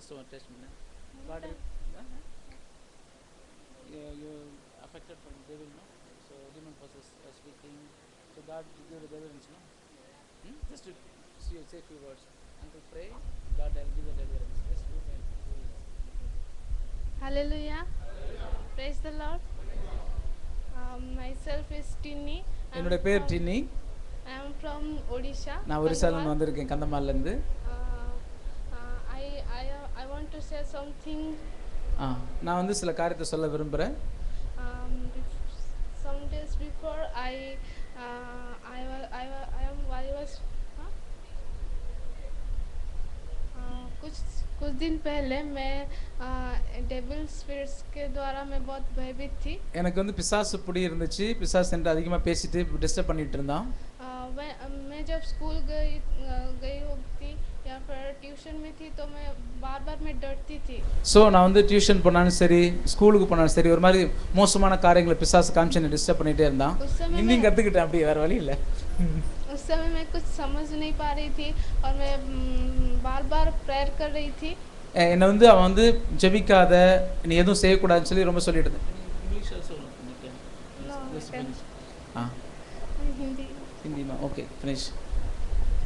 just one test minute. God, uh, you, you affected from devil, no? So demon possess uh, speaking. So God give you the deliverance, no? Hmm? Just to see, say few words. Uncle pray, God will give the deliverance. Just do that. Hallelujah. Praise the Lord. Um, myself is Tinny. I'm என்னுடைய பேர் டின்னி I am from Odisha. நான் ஒரிசாலேருந்து Kandhamal. வந்திருக்கேன் Uh, uh, uh, I want to say something. ஆ நான் வந்து சில காரியத்தை சொல்ல விரும்புகிறேன் Um, bef- some days before, I, uh, I, wa- I, wa- I am, I was, huh? Uh, कुछ कुछ दिन पहले मैं डेविल स्पिरिट्स के द्वारा मैं बहुत भयभीत थी எனக்கு வந்து பிசாசு பிடி இருந்துச்சு பிசாசு என்று அதிகமாக பேசிட்டு டிஸ்டர்ப் பண்ணிட்டு இருந்தான் Uh, मैं अ, मैं जब स्कूल गई अ, गई होती या फिर ट्यूशन में थी तो मैं बार बार मैं डरती थी ஸோ நான் வந்து டியூஷன் போனாலும் சரி ஸ்கூலுக்கு போனாலும் சரி ஒரு மாதிரி மோசமான காரியங்களை பிசாசு காமிச்சு என்னை டிஸ்டர்ப் பண்ணிகிட்டே இருந்தான் उस समय ஹிந்தியும் मैं கற்றுக்கிட்டேன் அப்படி வேறு வழி இல்லை उस समय मैं कुछ समझ नहीं पा रही थी और मैं बार बार प्रेयर कर रही थी அஹ் என்னை வந்து அவன் வந்து ஜெபிக்காத நீ எதுவும் செய்யக்கூடாதுன்னு சொல்லி ரொம்ப சொல்லிட்டு இருந்தேன் English No, I can- ah Hindi ஹிந்திமா okay finish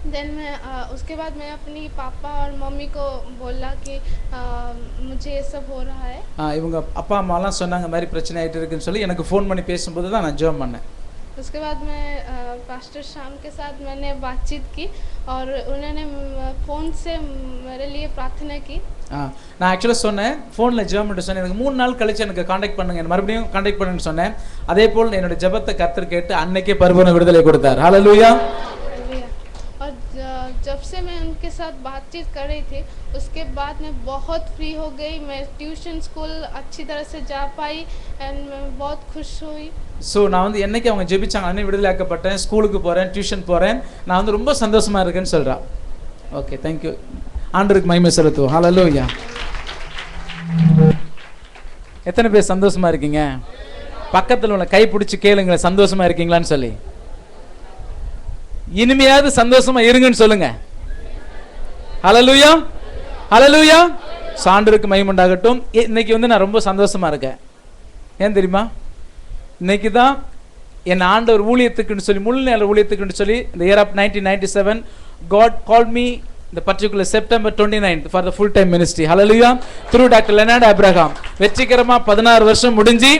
then मैं अ, उसके बाद मैं अपनी पापा और मम्मी को बोला कि अ, मुझे ये सब हो रहा है ஆ இவங்க அப்பா அம்மாலாம் சொன்னாங்க இந்த மாதிரி பிரச்சனை ஆகிட்டு இருக்குன்னு சொல்லி எனக்கு ஃபோன் பண்ணி பேசும்போது தான் நான் ஜெபம் பண்ணேன் उसके बाद मैं अ, पास्टर शाम के साथ मैंने बातचीत की और उन्होंने म, फ़ोन से मेरे लिए प्रार्थना की ஆ நான் ஆக்சுவலாக சொன்னேன் ஃபோனில் ஜெபம் பண்ணிட்டு சொன்னேன் எனக்கு மூணு நாள் கழிச்சு எனக்கு காண்டாக்ட் பண்ணுங்க என்னை மறுபடியும் காண்டாக்ட் பண்ணுன்னு சொன்னேன் அதே போல் என்னோட ஜெபத்தை கர்த்தர் கேட்டு அன்னைக்கே பரிபூர்ண விடுதலை கொடுத்தார் ஹalleluya हालेलुया। और ज- जब से मैं उनके साथ बातचीत कर रही थी उसके बाद मैं बहुत फ्री हो गई मैं ट्यूशन स्कूल अच्छी तरह से जा पाई एंड मैं बहुत खुश हुई ஸோ நான் வந்து என்னைக்கு அவங்க ஜெபிச்சாங்க அன்னைக்கு விடுதலை ஆக்கப்பட்டேன் ஸ்கூலுக்கு போகிறேன் டியூஷன் போகிறேன் நான் வந்து ரொம்ப சந்தோஷமா இருக்கேன்னு சொல்கிறான் ஓகே தேங்க்யூ ஆண்டருக்கு மகிமை செலுத்துவோம் ஹalleluya எத்தனை பேர் சந்தோஷமா இருக்கீங்க பக்கத்தில் உள்ள கை பிடிச்சி கேளுங்களேன் சந்தோஷமா இருக்கீங்களான்னு சொல்லி இனிமையாவது சந்தோஷமா இருங்கன்னு சொல்லுங்க. ஹalleluya ஹalleluya சாண்டருக்கு மகிமுண்டாகட்டும் இன்னைக்கு வந்து நான் ரொம்ப சந்தோஷமா இருக்கேன். ஏன் தெரியுமா? இன்னைக்கு தான் என் ஆண்டவர் ஊழியத்துக்குன்னு சொல்லி முழு நேர ஊழியத்துக்குன்னு சொல்லி இந்த year of nineteen ninety seven God call me இந்த particular September twenty ninth for the full time ministry hallelujah through doctor Lenard Abraham வெற்றிகரமா பதினாறு வருஷம் முடிஞ்சு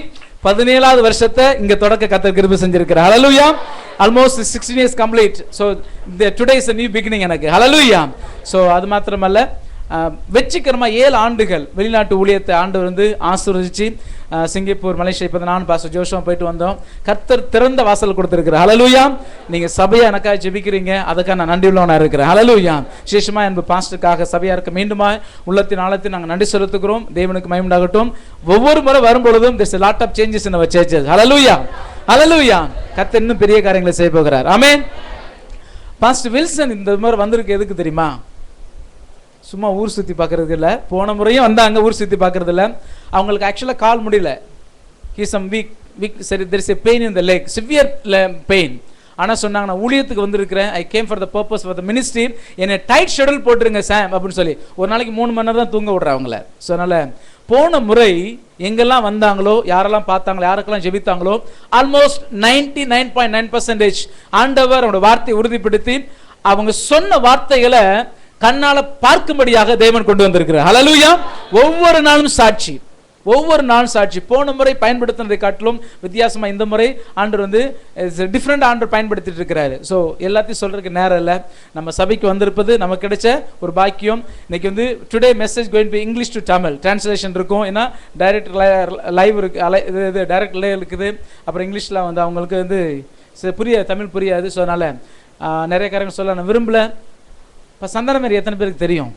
பதினேழாவது வருஷத்தை இங்க தொடக்க கத்தர் செஞ்சிருக்கிறேன் செஞ்சிருக்கிறார். Hallelujah almost sixteen years complete so today is new beginning எனக்கு. ஹalleluya ஸோ அது மாத்திரமல்ல வெற்றிகரமாக ஏழு ஆண்டுகள் வெளிநாட்டு ஊழியத்தை ஆண்டு வந்து ஆசீர்வதிச்சு சிங்கப்பூர் மலேசியா இப்போ நானும் பாச ஜோஷுவா போயிட்டு வந்தோம். கர்த்தர் திறந்த வாசல் கொடுத்துருக்குற ஹalleluya நீங்கள் சபையாக எனக்காக ஜெபிக்கிறீங்க. அதுக்காக நான் நன்றி உள்ளவனாக இருக்கிறேன். ஹலலூயா விசேஷமா என்பது பாஸ்டருக்காக இருக்க மீண்டுமா உள்ளத்தின் ஆழத்தில் நாங்கள் நன்றி செலுத்துக்கிறோம் தேவனுக்கு மயமுண்டாகட்டும் ஒவ்வொரு முறை வரும்பொழுதும் this lot of changes in our hallelujah hallelujah கத்த இன்னும் பெரிய காரியங்களை செய்ய போகிறார். ஆமே பாஸ்டர் வில்சன் இந்த முறை வந்திருக்கு எதுக்கு தெரியுமா? சும்மா ஊர் சுற்றி பார்க்கறதுக்கு இல்லை. போன முறையும் வந்தாங்க ஊர் சுற்றி பார்க்கறது இல்லை. அவங்களுக்கு ஆக்சுவலாக கால் முடியல. ஹீ சம் வீக் வீக் சரி there is a pain in the leg severe pain ஆனால் சொன்னாங்க நான் ஊழியத்துக்கு வந்திருக்கிறேன். I came for the purpose for the ministry என்னை டைட் ஷெடியூல் போட்டுருங்க சாம் அப்படின்னு சொல்லி. ஒரு நாளைக்கு மூணு மணி நேரம் தான் தூங்க விடுறேன் அவங்கள. ஸோ அதனால் போன முறை எங்கெல்லாம் வந்தாங்களோ யாரெல்லாம் பார்த்தாங்களோ யாருக்கெல்லாம் ஜெபித்தாங்களோ almost ninety nine point nine percentage ஆண்டவர் அவரோட வார்த்தையை உறுதிப்படுத்தி அவங்க சொன்ன வார்த்தைகளை கண்ணால பார்க்கும்படியாக தேவன் கொண்டு வந்திருக்கிறார். ஹலலூயா ஒவ்வொரு நாளும் சாட்சி. ஒவ்வொரு நாள் சாட்சி. போன முறை பயன்படுத்தினதை காட்டிலும் வித்தியாசமாக இந்த முறை ஆண்டர் வந்து டிஃப்ரெண்ட் ஆண்டர் பயன்படுத்திட்டு இருக்கிறாரு. ஸோ எல்லாத்தையும் சொல்கிறதுக்கு நேரம் இல்லை. நம்ம சபைக்கு வந்திருப்பது நமக்கு கிடைச்ச ஒரு பாக்கியம். இன்னைக்கு வந்து today message going be English to Tamil translation இருக்கும். ஏன்னா டைரக்ட் லைவ் இருக்கு. அலை இது இது டைரக்ட் லைவ் இருக்குது. அப்புறம் இங்கிலீஷில் வந்து அவங்களுக்கு வந்து ச- புரியாது. தமிழ் புரியாது. ஸோ அதனால் நிறைய காரங்க சொல்ல நான் விரும்பலை. இப்போ சந்தனமேரி எத்தனை பேருக்கு தெரியும்?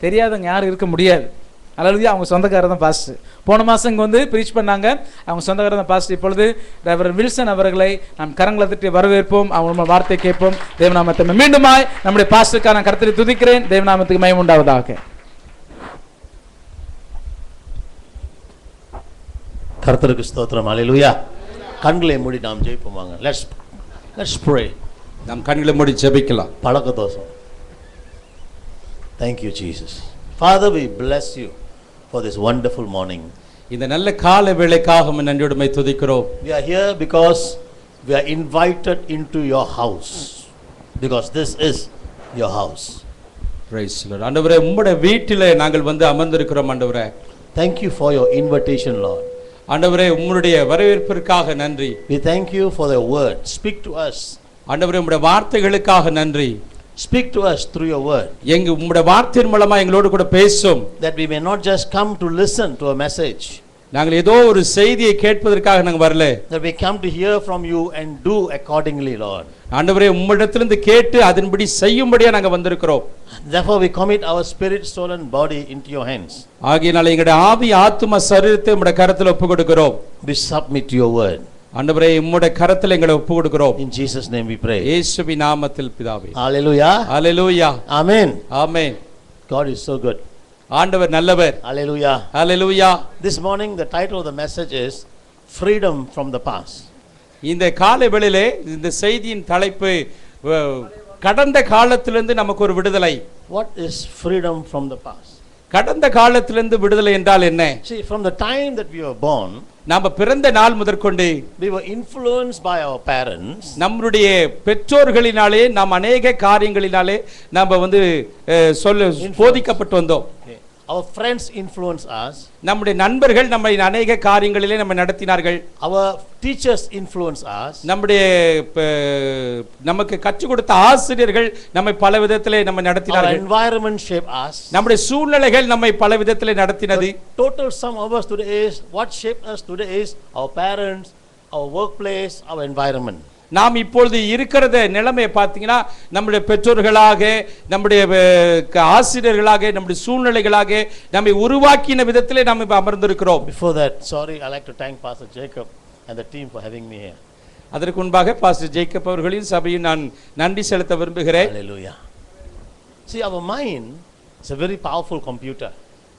தெரியாதவங்க யாரும் இருக்க முடியாது. அதாவது அவங்க சொந்தக்காரர் தான் பாஸ்ட் போன மாதம் இங்கே வந்து ப்ரீச் பண்ணாங்க. அவங்க சொந்தக்காரர் தான் பாஸ்ட் இப்பொழுது டிரைவர் வில்சன் அவர்களை நாம் கரங்களை தட்டி வரவேற்போம். அவங்க வார்த்தை கேட்போம். தேவநாமத்தை மீண்டுமாய் நம்முடைய பாஸ்டுக்காக நான் கருத்தில் துதிக்கிறேன். தேவநாமத்துக்கு மயம் உண்டாவதாக. கர்த்தருக்கு ஸ்தோத்திரம். அல்லேலூயா கண்களை மூடி நாம் ஜெயிப்போம் வாங்க. லெட்ஸ் லெட்ஸ் ப்ரே நாம் கண்களை மூடி ஜெபிக்கலாம். பழக்க தோஷம் thank you Jesus Father, we bless you. For this wonderful morning. இந்த நல்ல கால வேளைக்காக உம்மை நன்றியுடைமை துதிக்கிறோம் We are here because we are invited into your house. Because this is your house. The Lord. ஆண்டவரே உம்முடைய வீட்டிலே நாங்கள் வந்து அமர்ந்திருக்கிறோம் ஆண்டவரே Thank you for your invitation, Lord. ஆண்டவரே உம்முடைய வரவேற்பிற்காக நன்றி We thank you for the word. Speak to us. ஆண்டவரே உம்முடைய வார்த்தைகளுக்காக நன்றி Speak to us through your word. எங்க உம்முடைய வார்த்தையின் மூலமா எங்களோடு கூட பேசும் That we may not just come to listen to a message. நாங்கள் ஏதோ ஒரு செய்தியை கேட்பதற்காக நாங்கள் வரல That we come to hear from you and do accordingly, Lord. ஆண்டவரே உம்மிடத்திலிருந்து கேட்டு அதன்படி செய்யும்படியா நாங்க வந்திருக்கிறோம் Therefore, we commit our spirit, soul, and body into your hands. ஆகையினால எங்களுடைய ஆவி ஆத்தும சரீரத்தை உம்முடைய கரத்தில் ஒப்பு கொடுக்கிறோம் We submit to your word. ஆண்டவரே உம்முடைய கரத்தில் எங்களை ஒப்பு கொடுக்கிறோம் In Jesus' name we pray. இயேசுவி நாமத்தில் பிதாவே Hallelujah. Hallelujah Amen. Amen God is so good. ஆண்டவர் நல்லவர் Hallelujah. Hallelujah This morning, the title of the message is Freedom from the Past. இந்த காலை வேளையிலே இந்த செய்தியின் தலைப்பு கடந்த காலத்திலிருந்து நமக்கு ஒரு விடுதலை What is freedom from the past? கடந்த காலத்திலிருந்து விடுதலை என்றால் என்ன? See, from the time that we were born, நாம பிறந்த நாள் முதற்கொண்டு we were influenced by our parents. நம்முடைய பெற்றோர்களினாலே நாம் அநேக காரியங்களினாலே நாம வந்து சொல்ல போதிக்கப்பட்டு வந்தோம். Our friends influenced us. நம்முடைய நண்பர்கள் நம்மை அநேக காரியங்களிலே நம்ம நடத்தினார்கள் Our teachers influenced us. நம்முடைய நமக்கு கற்றுக் கொடுத்த ஆசிரியர்கள் நம்மை பல விதத்திலே நம்ம Our நடத்தினார்கள் environment shaped us. நம்முடைய சூழ்நிலைகள் நம்மை பல விதத்திலே நடத்தினது total sum of us today is what shaped us today is our parents, our workplace, our environment. நாம் இப்பொழுது இருக்கிறத நிலைமையை பார்த்தீங்கன்னா நம்முடைய பெற்றோர்களாக நம்முடைய ஆசிரியர்களாக நம்முடைய சூழ்நிலைகளாக நம்மை உருவாக்கின விதத்திலே நாம் இப்ப அமர்ந்திருக்கிறோம் Before that, sorry, I like to thank Pastor Jacob and the team for having me here. அதற்கு முன்பாக பாஸ்டர் ஜேக்கப் அவர்களின் சபையும் நான் நன்றி செலுத்த விரும்புகிறேன் Hallelujah. See, our mind is a very powerful computer.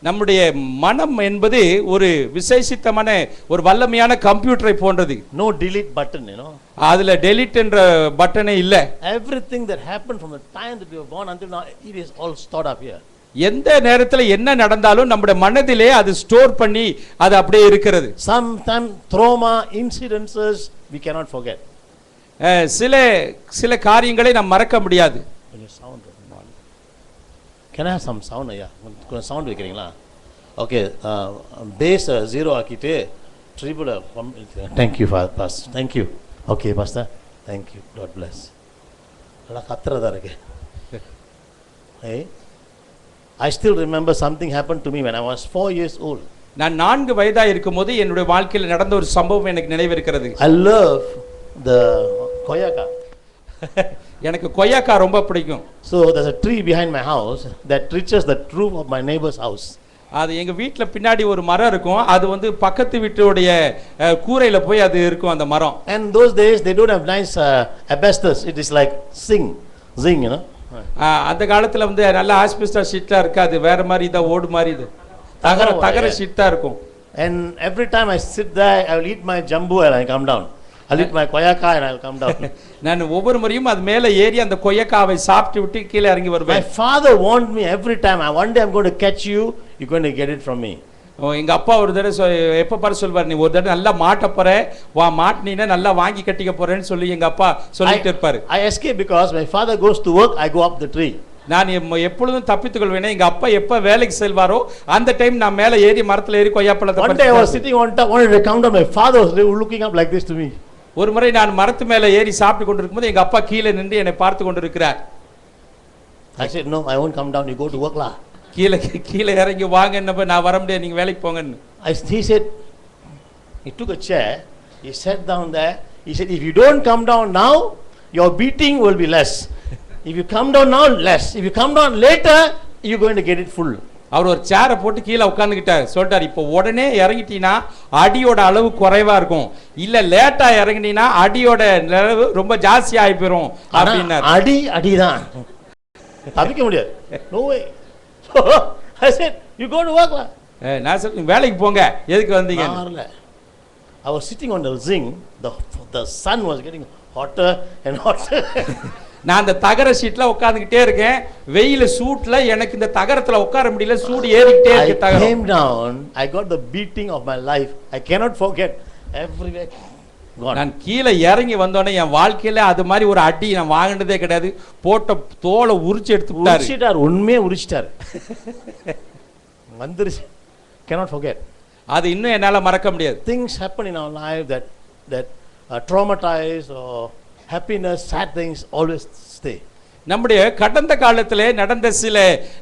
நம்முடைய மனம் என்பது ஒரு விசேஷித்தமான ஒரு வல்லமையான கம்ப்யூட்டரை போன்றது No delete button, you know. அதுல டெலிட் என்ற பட்டனே இல்லை Everything that happened from the time that we were born until now, it is all stored up here. எந்த நேரத்துல என்ன நடந்தாலும் நம்முடைய மனதிலே அது ஸ்டோர் பண்ணி அது அப்படியே இருக்கிறது Sometimes trauma, incidences, we cannot forget. அஹ், சில சில காரியங்களை நாம் மறக்க முடியாது. I have some sound? Yeah, கொஞ்சம் sound வைக்கிறீங்களா? ஓகே பேஸ் ஜீரோ ஆக்கிட்டு treble thank you boss thank you okay pastor thank you dot plus நல்லா கத்துறதா இருக்கு. Hey I still remember something happen to me when I was four years old. நான் நான்கு வயதா இருக்கும்போது என்னுடைய வாழ்க்கையில் நடந்த ஒரு சம்பவம் எனக்கு நினைவிருக்கிறது. I love the koyaka. எனக்கு கொய்யாக்கா ரொம்ப பிடிக்கும் So there's a tree behind my house that reaches the roof of my neighbor's house. அது எங்க வீட்ல பின்னாடி ஒரு மரம் இருக்கும் அது வந்து பக்கத்து வீட்டுடைய கூரையில போய் அது இருக்கும் அந்த மரம் And those days they don't have nice uh, asbestos. It is like zing, zing, you know. அஹ், அந்த காலத்துல வந்து நல்ல ஆஸ்பிஸ்டா ஷீட்டா இருக்காது வேற மாதிரி இதான் ஓடு மாதிரி இது தகர தகர. ஷீட் தான் இருக்கும் And every time I sit there, I will eat my jambu and I come down. My koyaka and I'll come down. நான் ஒவ்வொரு முறையும் அது மேல ஏறி அந்த கொய்யக்காவை சாப்பிட்டு விட்டு கீழே இறங்கி வருவேன் me every time. I one day I'm going to catch you. You're going to get it from me. ஓ, எங்க அப்பா ஒரு தடவை சொ- எப்ப பாரு சொல்வார் நீ ஒரு தடவை நல்லா மாட்ட போற வா மாட்டினீன்னா நல்லா வாங்கி கட்டிக்க போறேன்னு சொல்லி எங்க அப்பா சொல்லிட்டு இருப்பாரு I escape because my father goes to work. I go up the tree. நான் எப்பொழுதும் தப்பித்துக் கொள்வேனே எங்க அப்பா எப்ப வேலைக்கு செல்வாரோ அந்த டைம் நான் மேல ஏறி மரத்துல ஏறி கொய்யாப்பழத்தை பறிச்சு sitting on top. Wanted to come down. My father was looking up like this to me. ஒரு முறை நான் மரத்து மேல ஏறி சாப்பிட்டு கொண்டிருக்கும்போது எங்க அப்பா கீழே நின்று என்னை பார்த்து கொண்டிருக்கிறார் I said, No, I won't come down. You go to work, lah. கீழே கீழே இறங்கி வாங்க என்னப்ப நான் வர முடியாது நீங்க வேலைக்கு போங்கன்னு I, he said, he took a chair, he sat down there. He said, if you don't come down now, your beating will be less. If you come down now, less. If you come down later, you're going to get it full. அவர் ஒரு சேரை போட்டு கீழே உட்காந்துக்கிட்டார் சொல்லிட்டார் இப்போ உடனே இறங்கிட்டீங்கன்னா அடியோட அளவு குறைவா இருக்கும். இல்ல லேட்டா இறங்கினீங்கன்னா அடியோட அளவு ரொம்ப ஜாஸ்தி ஆகி போயிரும் ஆனா, அப்படின்னாரு. அடி அடிதான். தப்பிக்க முடியாது. Lah. அஹ் நான் சொல்ல வேலைக்கு போங்க. எதுக்கு வந்தீங்க on the zinc. The, the sun was getting hotter and hotter. நான் அந்த தகர சீட்ல உட்காந்துக்கிட்டே இருக்கேன். வெயில சூட்ல எனக்கு இந்த தகரத்துல உட்கார முடியல. சூடு ஏறிக்கிட்டே இருக்கு தகரம். came down, I got the beating of my life. I cannot forget. Everywhere. நான் கீழே இறங்கி வந்தோடனே என் வாழ்க்கையில அது மாதிரி ஒரு அடி நான் வாங்கினதே கிடையாது. போட்ட தோலை உரிச்சு எடுத்து உரிச்சிட்டார். உண்மையே உரிச்சிட்டார். வந்துருச்சு. Cannot forget. அது இன்னும் என்னால மறக்க முடியாது. Things happen in our life that that uh, happiness sad things always stay. நம்முடைய கடந்த காலத்திலே நடந்த சில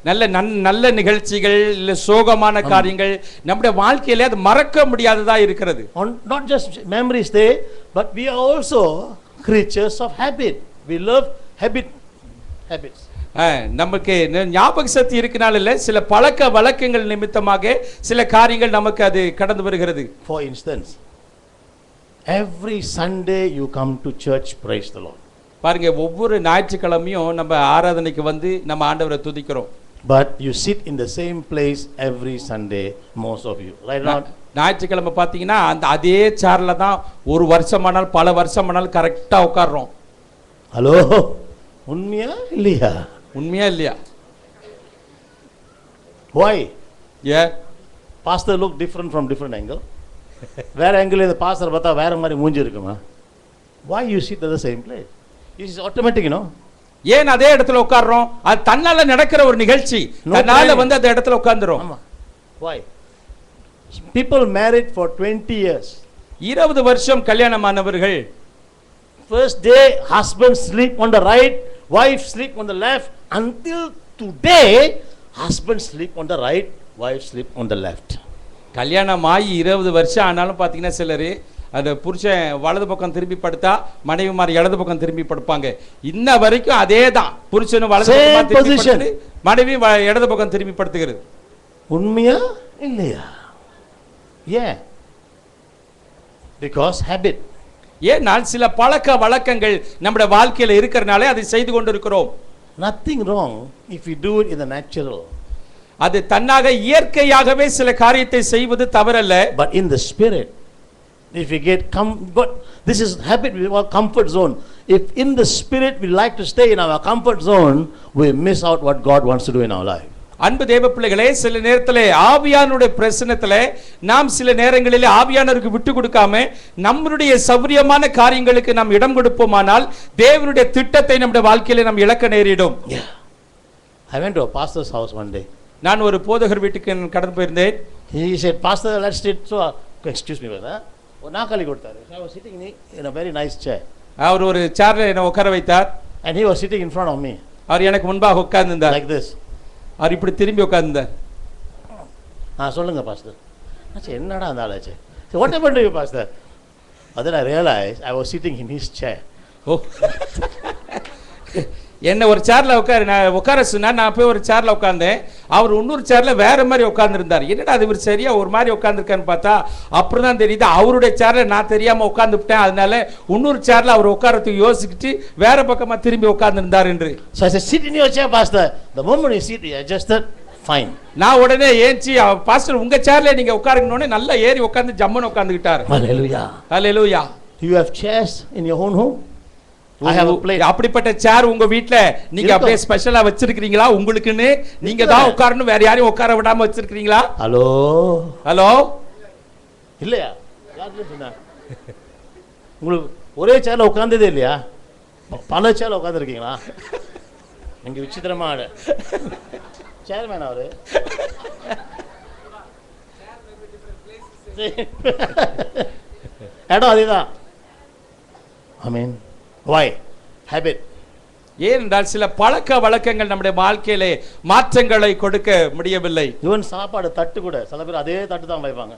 நல்ல நன் நல்ல நிகழ்ச்சிகள் இல்ல சோகமான காரியங்கள் நம்முடைய வாழ்க்கையிலே அது மறக்க முடியாததா இருக்கிறது. Not just memories stay but we are also creatures of habit. We love habit habits. அஹ், நமக்கு ஞாபக சக்தி இருக்கனால இல்ல சில பழக்க வழக்கங்கள் நிமித்தமாக சில காரியங்கள் நமக்கு அது கடந்து வருகிறது. For instance every sunday you come to church praise the lord பாருங்க ஒவ்வொரு ஞாயிற்றுக்கிழமையும் நம்ம ஆராதனைக்கு வந்து நம்ம ஆண்டவரை துதிக்கிறோம் but you sit in the same place every sunday most of you right நா- now ஞாயிற்றுக்கிழமை பார்த்தீங்கன்னா அந்த அதே சேர்ல தான் ஒரு வருஷமானால் பல வருஷமானால் கரெக்டா உட்கார்றோம் hello உண்மையா இல்லையா உண்மையா இல்லையா why A pastor look different from different angle வேற angle இந்த pastor பார்த்தா வேற மாதிரி மூஞ்சி இருக்குமா at the same place it is automatic you know ஏன் அதே இடத்துல உட்கார்றோம் அது தன்னால நடக்கிற ஒரு நிகழ்ச்சி planning. வந்து அந்த இடத்துல ஆமா why people married for 20 years இருபது வருஷம் கல்யாணமானவர்கள் first day husband sleep on the right wife sleep on the left until today husband sleep on the right wife sleep on the left கல்யாணம் ஆகி இருபது வருஷம் ஆனாலும் பார்த்தீங்கன்னா சிலர் அந்த புருஷன் வலது பக்கம் திரும்பி படுத்தா மனைவிமார் இடது பக்கம் திரும்பி படுப்பாங்க. இன்ன வரைக்கும் அதே தான் புருஷனும் வலது மனைவி இடது பக்கம் திரும்பி படுத்துகிறது உண்மையா இல்லையா? ஏன்? Because habit. ஏனால் சில பழக்க வழக்கங்கள் நம்முடைய வாழ்க்கையில இருக்கிறனாலே அதை செய்து கொண்டிருக்கிறோம். Wrong if you do it in the natural. அது தன்னாக இயற்கையாகவே சில காரியத்தை செய்வது தவறல்ல in the spirit if we get come but this is habit we call comfort zone if in the spirit we like to stay in our comfort zone we miss out what god wants to do in our life அன்பு தேவ பிள்ளைகளே சில நேரத்திலே ஆவியானுடைய பிரசனத்திலே நாம் சில நேரங்களிலே ஆவியானவருக்கு விட்டு கொடுக்காம நம்மளுடைய சௌரியமான காரியங்களுக்கு நாம் இடம் கொடுப்போமானால் தேவனுடைய திட்டத்தை நம்முடைய வாழ்க்கையில நாம் இழக்க நேரிடும் went to a pastor's house one day நான் ஒரு போதகர் வீட்டுக்கு நான் கடந்து போயிருந்தேன் he said pastor let's sit so excuse me brother ஒரு நாற்காலி கொடுத்தாரு So i was sitting in- in a very nice chair அவர் ஒரு சேர்ல என்னை உட்கார வைத்தார் and he was sitting in front of me அவர் எனக்கு முன்பாக உட்கார்ந்திருந்தார் like this அவர் இப்படி திரும்பி உட்கார்ந்தார் ஆ சொல்லுங்க பாஸ்டர் ஆச்சு என்னடா அந்த ஆளாச்சு what ever do you pastor then i realized i was sitting in his chair ஓ என்ன ஒரு சேர்ல உட்காரு நான் உட்கார சொன்னா நான் போய் ஒரு சேர்ல உட்கார்ந்தேன். அவர் இன்னொரு சேர்ல வேற மாதிரி உட்கார்ந்துருந்தார். என்னடா அது இவர் சரியா ஒரு மாதிரி உட்கார்ந்துருக்கான்னு பார்த்தா அப்புறம் தான் தெரியுது. அவருடைய சேர்ல நான் தெரியாம உட்கார்ந்துவிட்டேன் அதனால இன்னொரு சேர்ல அவர் உட்காரத்துக்கு யோசிச்சுட்டு வேற பக்கமா திரும்பி உட்கார்ந்துருந்தார் என்று. So i said sit in your chair pastor. The moment you sit you adjusted fine. நான் உடனே ஏஞ்சி பாஸ்டர் உங்க சேர்ல நீங்க உட்காருங்கன்னு நல்லா ஏறி உட்கார்ந்து ஜம்முன்னு உட்கார்ந்துக்கிட்டாரு hallelujah. Do you have chairs in your own home i have a plate அப்படிப்பட்ட சேர் உங்க வீட்ல நீங்க. அப்படியே ஸ்பெஷலா வச்சிருக்கீங்களா உங்களுக்குன்னு நீங்க தான் உட்காரணும் வேற யாரையும் உட்கார விடாம வச்சிருக்கீங்களா ஹலோ? ஹலோ? இல்லையா? உங்களுக்கு ஒரே சேர்ல உட்கார்ந்ததே இல்லையா? பல சேர்ல உட்காந்துருக்கீங்களா நீங்க விசித்திரமா ஆடு. சேர்மேன் அவரு. இடம் அதேதான். ஐ மீன் வாய் ஹேபிட் ஏனென்றால் சில பழக்க வழக்கங்கள் நம்முடைய வாழ்க்கையிலே மாற்றங்களை கொடுக்க முடியவில்லை ஈவன் சாப்பாடு தட்டு கூட சில பேர் அதே தட்டு தான் வைப்பாங்க.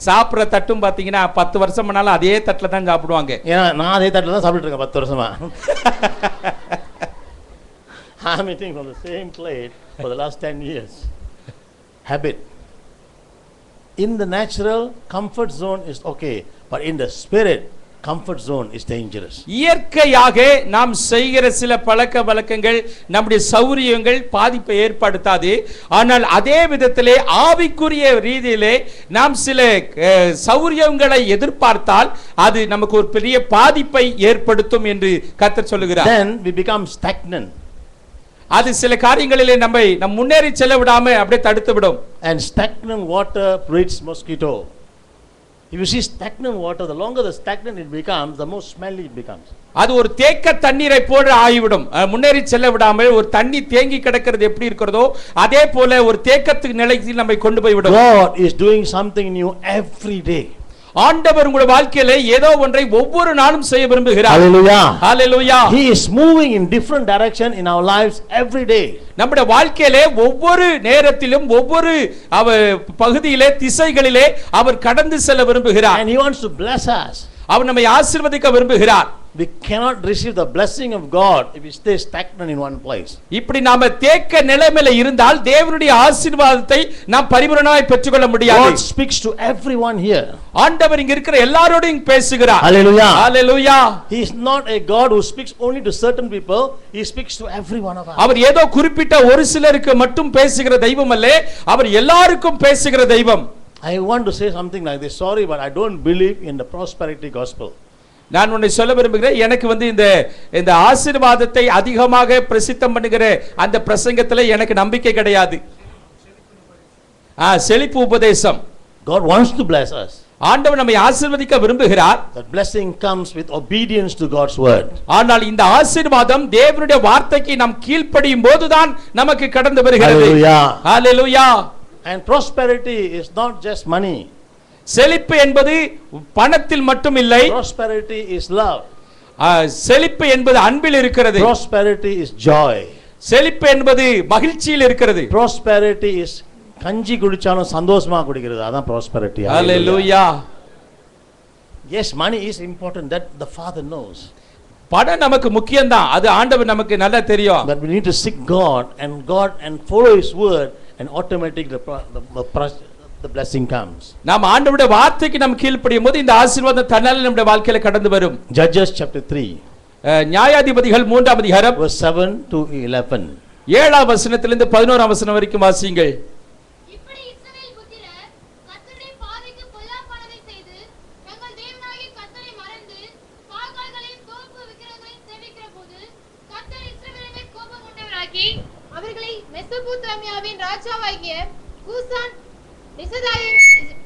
சாப்பிடுற தட்டும் பாத்தீங்கன்னா பத்து வருஷம் ஆனாலும் அதே தட்டுல தான் சாப்பிடுவாங்க ஏன்னா நான் அதே தட்டில் தான் சாப்பிட்டுட்டு இருக்கேன் பத்து வருஷமா I'm eating from the same plate for the last 10 years. Habit. In the natural, comfort zone is okay, but in the spirit, comfort zone is dangerous. இயற்கையாக நாம் செய்கிற சில பழக்க வழக்கங்கள் நம்முடைய சௌரியங்கள் பாதிப்பை ஏற்படுத்தாது ஆனால் அதே விதத்திலே ஆவிக்குரிய ரீதியிலே நாம் சில சௌரியங்களை எதிர்பார்த்தால் அது நமக்கு ஒரு பெரிய பாதிப்பை ஏற்படுத்தும் என்று கர்த்தர் சொல்லுகிறார் Then we become stagnant. அது சில காரியங்களிலே நம்மை நம் முன்னேறி செல்ல விடாம அப்படியே தடுத்து விடும் And stagnant water breeds mosquito. If you see stagnant water, the longer the stagnant it becomes, the more smelly it becomes. அது ஒரு தேக்க தண்ணீரை போல ஆகிவிடும் முன்னேறி செல்ல விடாமல் ஒரு தண்ணி தேங்கி கிடக்கிறது எப்படி இருக்கிறதோ அதே போல ஒரு தேக்கத்து நிலைக்கு நம்மை கொண்டு போய் விடும் God is doing something new every day. ஆண்டவர் உங்களுடைய வாழ்க்கையில ஏதோ ஒன்றை ஒவ்வொரு நாளும் செய்ய விரும்புகிறார் Hallelujah. Hallelujah He is moving in different direction in our lives every day. நம்முடைய வாழ்க்கையிலே ஒவ்வொரு நேரத்திலும் ஒவ்வொரு அவர் பகுதியிலே திசைகளிலே அவர் கடந்து செல்ல விரும்புகிறார் And He wants to bless us. அவர் நம்மை ஆசீர்வதிக்க விரும்புகிறார் We cannot receive the blessing of God if we stay stagnant in one place. இப்படி நாம தேக்க நிலைமையில இருந்தால் தேவனுடைய ஆசீர்வாதத்தை நாம் பரிபூரணமாய் பெற்றுக்கொள்ள முடியாது God speaks to everyone here. ஆண்டவர் இங்க இருக்கிற எல்லாரோடையும் பேசுகிறார் Hallelujah. Hallelujah He is not a God who speaks only to certain people, He speaks to every one of us. அவர் ஏதோ குறிப்பிட்ட ஒரு சிலருக்கு மட்டும் பேசுகிற தெய்வம் அல்ல அவர் எல்லாருக்கும் பேசுகிற தெய்வம் I want to say something like this. Sorry, but I don't believe in the prosperity gospel. நான் உன்னை சொல்ல விரும்புகிறேன் எனக்கு வந்து இந்த இந்த ஆசீர்வாதத்தை அதிகமாக பிரசித்தம் பண்ணுகிற அந்த பிரசங்கத்துல எனக்கு நம்பிக்கை கிடையாது ஆ செழிப்பு உபதேசம் God wants to bless us. ஆண்டவர் நம்மை ஆசீர்வதிக்க விரும்புகிறார் That blessing comes with obedience to God's word. ஆனால் இந்த ஆசீர்வாதம் தேவனுடைய வார்த்தைக்கு நாம் கீழ்ப்படியும் போதுதான் நமக்கு கடந்து வருகிறது Hallelujah. Hallelujah And prosperity is not just money. செழிப்பு என்பது பணத்தில் மட்டும் இல்லை Prosperity is love. ஆ, செழிப்பு என்பது அன்பில் இருக்கிறது Prosperity is joy. செழிப்பு என்பது மகிழ்ச்சியில் இருக்கிறது Prosperity is கஞ்சி குடிச்சாலும் சந்தோஷமா குடிக்கிறது அதான் prosperity. Hallelujah Yes, money is important. That the Father knows. பணம் நமக்கு முக்கியம்தான் அது ஆண்டவர் நமக்கு நல்லா தெரியும் But we need to seek God and God and follow His word, and automatically the, pro- the, the, pros- the blessing comes. நாம் ஆண்டவருடைய வார்த்தைக்கு நாம் கீழ்ப்படியும் போது இந்த ஆசீர்வாதம் தன்னால நம்முடைய வாழ்க்கையில கடந்து வரும் Judges chapter 3, அஹ், நியாயாதிபதிகள் மூன்றாம் அதிகாரம் verse 7 to 11. ஏழாம் வசனத்திலிருந்து பதினோராம் வசனம் வரைக்கும் வாசியுங்கள் அவர்களை மெசொப்பொத்தாமியாவின் ராஜாவாகிய கூசான்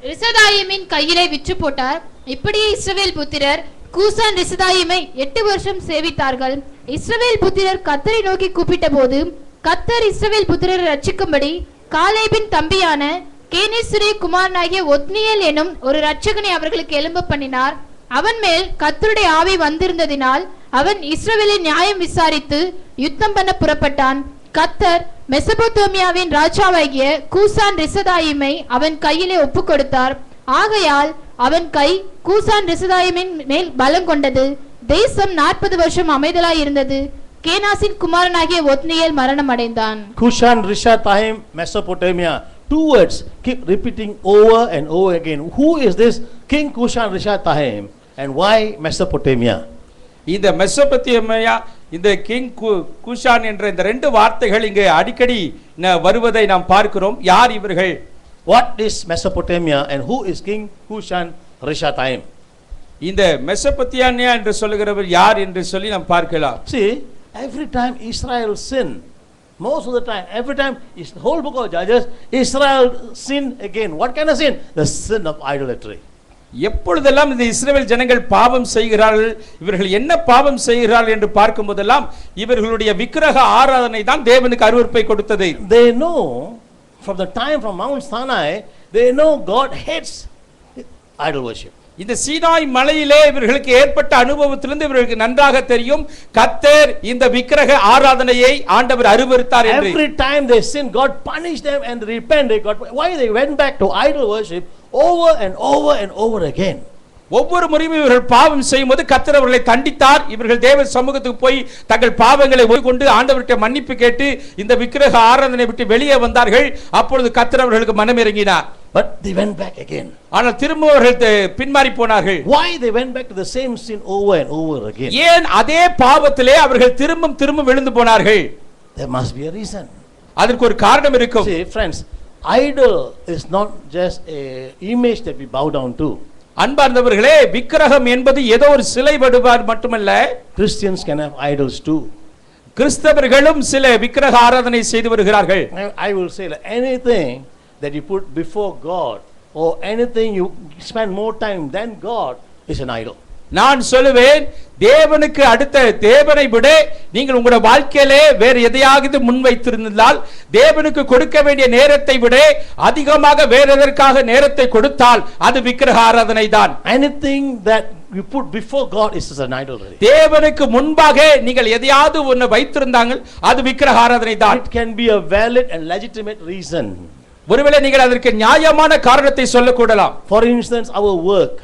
ரிசதாயிமின் கையிலே விற்று போட்டார். இப்படியே இஸ்ரவேல் புத்திரர் கூசான் ரிசதாயிமை எட்டு வருஷம் சேவித்தார்கள். இஸ்ரவேல் புத்திரர் கத்தரை நோக்கி கூப்பிட்ட போது கத்தர் இஸ்ரவேல் புத்திரரை ரட்சிக்கும்படி காலேபின் தம்பியான கேனேசுரே குமாரனாகிய ஒத்னியல் எனும் ஒரு ரட்சகனை அவர்களுக்கு எலும்ப பண்ணினார். அவன் மேல் கத்தருடைய ஆவி வந்திருந்ததினால் அவன் இஸ்ரவேலை நியாயம் விசாரித்து யுத்தம் பண்ண புறப்பட்டான். கத்தர் மெசபோத்தோமியாவின் ராஜாவாகிய கூசான் ரிசதாயிமை அவன் கையிலே ஒப்பு கொடுத்தார் ஆகையால் அவன் கை கூசான் ரிசதாயிமின் மேல் பலம் கொண்டது தேசம் நாற்பது வருஷம் அமைதலாய் இருந்தது கேனாசின் குமாரனாகிய ஒத்னியல் மரணம் அடைந்தான் Cushan Rishathaim Mesopotamia two words repeating over and and over who is this king king kushan rishatahim and why mesopotamia இந்த மெசோபத்தியமையா இந்த கிங் குஷான் என்ற இந்த ரெண்டு வார்த்தைகள் இங்கே அடிக்கடி வருவதை நாம் பார்க்கிறோம் யார் இவர்கள் What is Mesopotamia and who is King Kushan, Rishathaim? இந்த மெசபத்தியானியா என்று சொல்லுகிறவர் யார் என்று சொல்லி நாம் பார்க்கலாம் See, every time Israel sin, most of the time, every time, is the whole book of Judges, Israel sin again. What kind of sin? The sin of idolatry. எப்பொழுதெல்லாம் இந்த இஸ்ரவேல் ஜனங்கள் பாவம் செய்கிறார்கள் இவர்கள் என்ன பாவம் செய்கிறார்கள் என்று பார்க்கும் போதெல்லாம் இவர்களுடைய விக்கிரக ஆராதனை தான் தேவனுக்கு அருவருப்பை கொடுத்தது They know from the time from Mount Sinai, they know God hates idol worship. இந்த சீனாய் மலையிலே இவர்களுக்கு ஏற்பட்ட அனுபவத்திலிருந்து இவர்களுக்கு நன்றாக தெரியும் கத்தர் இந்த விக்கிரக ஆராதனையை ஆண்டவர் அருவருத்தார் என்று Every time they sin, God punished them and they repent. They got why they went back to over and over and over again. ஒவ்வொரு முறையும் இவர்கள் பாவம் செய்யும்போது கர்த்தர் அவர்களை தண்டித்தார் இவர்கள் தேவ சமூகத்துக்கு போய் தங்கள் பாவங்களை கொண்டு ஆண்டவர்கிட்ட மன்னிப்பு கேட்டு இந்த விக்கிரக ஆராதனை விட்டு வெளியே வந்தார்கள் அப்பொழுது கர்த்தர் அவர்களுக்கு மனம் இறங்கினார் But they went back again. ஆனால் திரும்ப அவர்கள் பின்மாறி போனார்கள் Why they went back to the same sin over and over again? ஏன் அதே பாவத்திலே அவர்கள் திரும்பவும் திரும்ப விழுந்து போனார்கள் There must be a reason. அதற்கு ஒரு காரணம் இருக்கும் See, friends, idol is not just a image that we bow down to. அன்பார்ந்தவர்களே விக்கிரகம் என்பது ஏதோ ஒரு சிலை வடுபாடு மட்டுமல்ல Christians can have idols too. கிறிஸ்தவர்களும் சில விக்கிரக ஆராதனை செய்து வருகிறார்கள் will say that anything that you put before God or anything you spend more time than God is an idol. நான் சொல்லுவேன் தேவனுக்கு அடுத்த தேவனை விட நீங்கள் உங்களுடைய வாழ்க்கையிலே வேறு எதையாவது முன்வைத்திருந்தால் தேவனுக்கு கொடுக்க வேண்டிய நேரத்தை விட அதிகமாக வேற எதற்காக நேரத்தை கொடுத்தால் அது விக்கிரக ஆராதனை தான் Anything that you put before God is an idol. தேவனுக்கு முன்பாக நீங்கள் எதையாவது ஒன்று வைத்திருந்தாங்க அது விக்கிரக ஆராதனை தான் It can be a valid and legitimate reason. ஒருவேளை நீங்கள் அதற்கு நியாயமான காரணத்தை சொல்லக்கூடலாம் For instance, our work.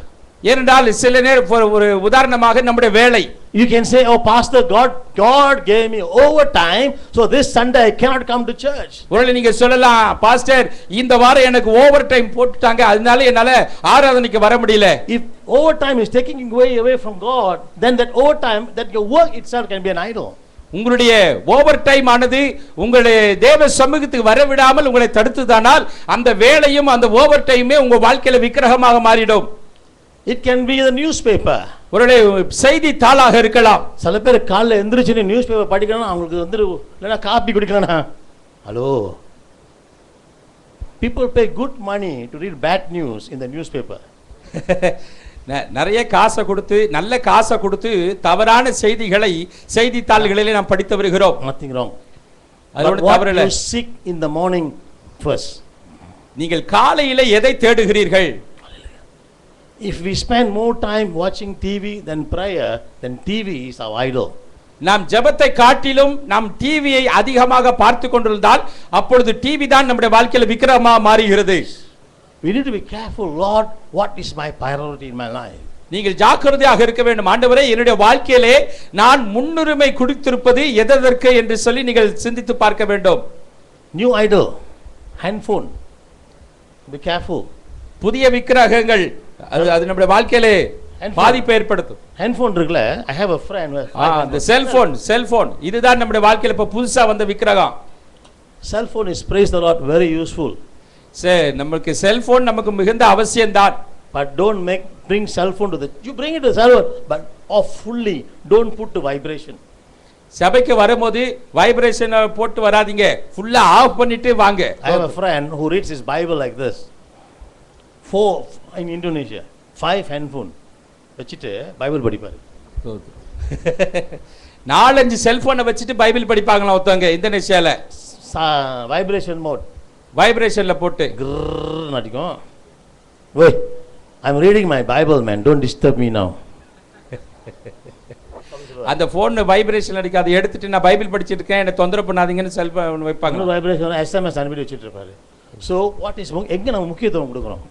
ஏனென்றால் சில நேரம் ஒரு- உதாரணமாக நம்முடைய வேலை You can say, "Oh, Pastor, God, God gave me overtime, so this Sunday I cannot come to church." ஒருவேளை நீங்க சொல்லலாம் பாஸ்டர் இந்த வாரம் எனக்கு ஓவர் டைம் போட்டுட்டாங்க அதனால என்னால ஆராதனைக்கு வர முடியல If overtime is taking away away from God, then that overtime, that your work itself can be an idol. உங்களுடைய ஓவர் டைம் ஆனது உங்களுடைய தேவ சமூகத்துக்கு வர விடாமல் உங்களை தடுத்துதானால் அந்த வேலையும் அந்த ஓவர் டைமே உங்க வாழ்க்கையில விக்கிரகமாக மாறிடும் It can be the newspaper. ஒருவேளை செய்தி தாளாக இருக்கலாம். சில பேர் காலைல எந்திரிச்சு நியூஸ் பேப்பர் படிக்கணும் அவங்களுக்கு வந்து இல்லைன்னா காப்பி குடிக்கலனா hello people pay good money to read bad news in the newspaper. ந- நிறைய காசை கொடுத்து நல்ல காசை கொடுத்து தவறான செய்திகளை செய்தித்தாள்களிலே நாம் படித்து வருகிறோம். Wrong. அதோட you seek in the morning first. நீங்கள் காலையில எதை தேடுகிறீர்கள்? If we spend more time watching tv than prayer then tv is our idol. நாம் ஜெபத்தை காட்டிலும் நாம் டிவியை அதிகமாக பார்த்து கொண்டிருந்தால் அப்பொழுது டிவி தான் நம்முடைய வாழ்க்கையில விக்கிரமா மாறுகிறது. We need to be careful lord what is my priority in my life? நீங்கள் ஜாக்கிரதையாக இருக்க வேண்டும். ஆண்டவரே என்னுடைய வாழ்க்கையிலே நான் முன்னுரிமை கொடுத்திருப்பது எதற்கு என்று சொல்லி நீங்கள் சிந்தித்து பார்க்க வேண்டும். New idol handphone. Be careful. புதிய விக்கிரகங்கள் அது அது நம்முடைய வாழ்க்கையிலே. பாதிப்பை ஏற்படுத்தும் handphone இருக்குல்ல i have a friend who has ஆ, five அந்த. செல்போன் செல்போன் இதுதான் நம்முடைய வாழ்க்கையில இப்ப புதுசா வந்த விக்கிரகம் cell phone is praise the lord very useful சரி நமக்கு செல்போன் நமக்கு மிகுந்த அவசியம்தான் but don't make bring cell phone to the you bring it to the server but off fully don't put to vibration சபைக்கு வரும்போது வைப்ரேஷன் போட்டு வராதீங்க ஃபுல்லா of பண்ணிட்டு வாங்க i have a friend who reads his bible like this four in indonesia. Five handphone. வச்சுட்டு Bible படிப்பாரு. நாலஞ்சு செல்போனை வச்சுட்டு பைபிள் படிப்பாங்களா ஒருத்தவங்க இந்தோனேஷியால? வைப்ரேஷன் மோட் வைப்ரேஷன்ல போட்டு. அடிக்கும் way I am reading my Bible man don't disturb me now அந்த போன் வைப்ரேஷன் அடிக்க அதை எடுத்துட்டு நான் பைபிள் படிச்சிட்டு இருக்கேன். என்ன தொந்தரவு பண்ணாதீங்கன்னு செல்போன் வைப்பாங்க வைப்ரேஷன் எஸ்எம்எஸ் அனுப்பி வச்சுட்டு இருப்பாரு. ஸோ வாட் இஸ் எங்கே நம்ம முக்கியத்துவம் கொடுக்குறோம்?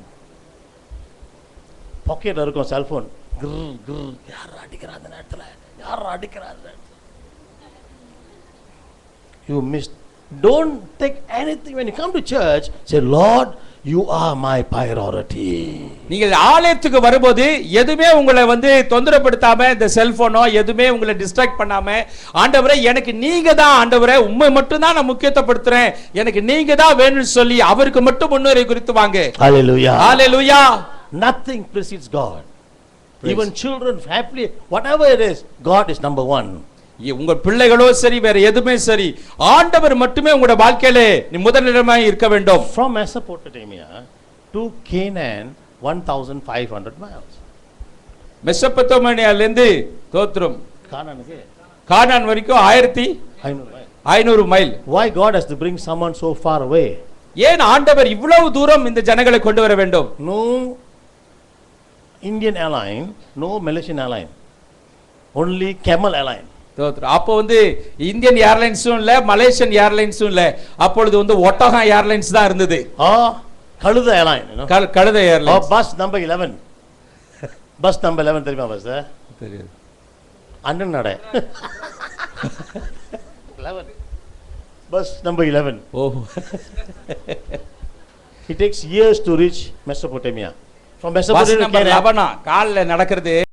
பாக்கெட்டில் இருக்கும் செல்ஃபோன் கிர் கிர். யார் அடிக்கிறா அந்த நேரத்தில்? யார் அடிக்கிறா அந்த you miss don't take anything when you come to church say lord you are my priority. நீங்கள் ஆலயத்துக்கு வரும்போது எதுவுமே உங்களை வந்து தொந்தரப்படுத்தாம இந்த செல்போனோ எதுவுமே உங்களை டிஸ்ட்ராக்ட் பண்ணாம ஆண்டவரே எனக்கு நீங்க தான் ஆண்டவரே உண்மை மட்டும் தான் நான் முக்கியத்துவப்படுத்துறேன். எனக்கு நீங்க தான் வேணும்னு சொல்லி அவருக்கு மட்டும் முன்னுரை குறித்து வாங்க. Hallelujah. Hallelujah nothing precedes god even children happily whatever it is god is number one உங்க பிள்ளைகளோ சரி வேற எதுவுமே சரி ஆண்டவர் மட்டுமே உங்களோட வாழ்க்கையிலே நீ முதலிடமாய் இருக்க வேண்டும் From Mesopotamia to Canaan, 1,500 miles. மெசப்பத்தோமேனியால இருந்து தோத்திரம் கானானுக்கு கானான் வரைக்கும் ஆயிரத்தி 500 miles. ஐநூறு mile Why God has to bring someone so far away? ஏன் ஆண்டவர் இவ்வளவு தூரம் இந்த ஜனங்களை கொண்டு வர வேண்டும் No Indian airline, no Malaysian airline. Only Camel airline. தோத்திரம் அப்போ வந்து இந்தியன் ஏர்லைன்ஸும் இல்ல மலேசியன் ஏர்லைன்ஸும் இல்ல அப்பொழுது வந்து ஒட்டகம் ஏர்லைன்ஸ் தான் இருந்தது you know. கல்- கழுதை airlines bus number 11. Bus number eleven தெரியுமா பஸ் தெரியாது அண்ணன் நடை லெவன் பஸ் நம்பர் இலெவன் ஓ It takes years to reach Mesopotamia. காலில் நடக்கிறது